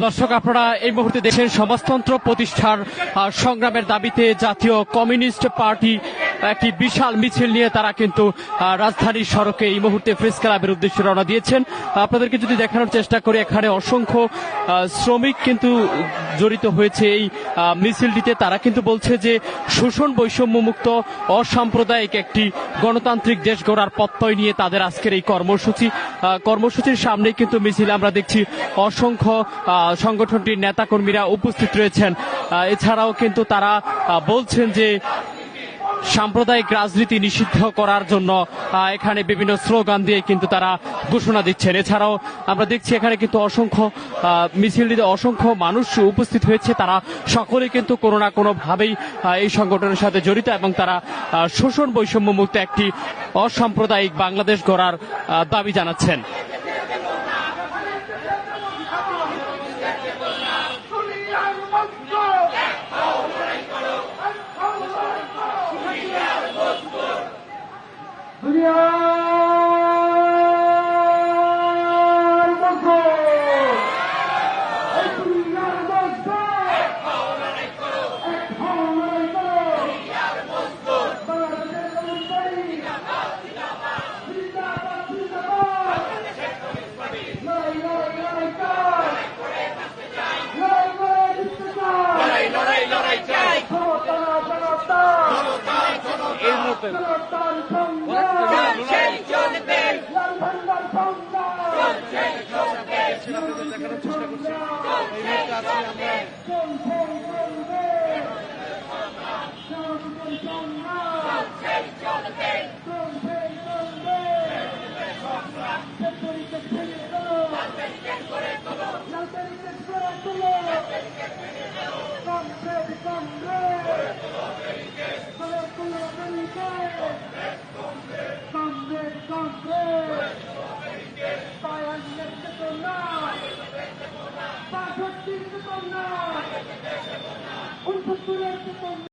দর্শক আপনারা এই মুহূর্তে দেশের সমাজতন্ত্র প্রতিষ্ঠার সংগ্রামের দাবিতে জাতীয় কমিউনিস্ট পার্টি একটি বিশাল মিছিল নিয়ে তারা কিন্তু রাজধানীর সড়কে এই মুহূর্তে প্রেস ক্লাবের উদ্দেশ্যে রওনা দিয়েছেন। আপনাদেরকে যদি দেখানোর চেষ্টা করি, এখানে অসংখ্য শ্রমিক কিন্তু জড়িত হয়েছে এই মিছিলটিতে। তারা কিন্তু বলছে যে শোষণ বৈষম্য মুক্ত অসাম্প্রদায়িক একটি গণতান্ত্রিক দেশ গড়ার প্রত্যয় নিয়ে তাদের আজকের এই কর্মসূচি। কর্মসূচির সামনেই কিন্তু মিছিল, আমরা দেখছি অসংখ্য সংগঠনটির নেতাকর্মীরা উপস্থিত রয়েছেন। এছাড়াও কিন্তু তারা বলছেন যে সাম্প্রদায়িক রাজনীতি নিষিদ্ধ করার জন্য এখানে বিভিন্ন স্লোগান দিয়ে কিন্তু তারা ঘোষণা দিচ্ছেন। এছাড়াও আমরা দেখছি এখানে কিন্তু অসংখ্য মিছিলটিতে অসংখ্য মানুষ উপস্থিত হয়েছে। তারা সকলে কিন্তু কোনো না কোনোভাবেই এই সংগঠনের সাথে জড়িত এবং তারা শোষণ বৈষম্য মুক্ত একটি অসাম্প্রদায়িক বাংলাদেশ গড়ার দাবি জানাচ্ছেন। दुनिया happen. Don't change Joseph Bates! Don't change Joseph Bates! Don't change Joseph Bates!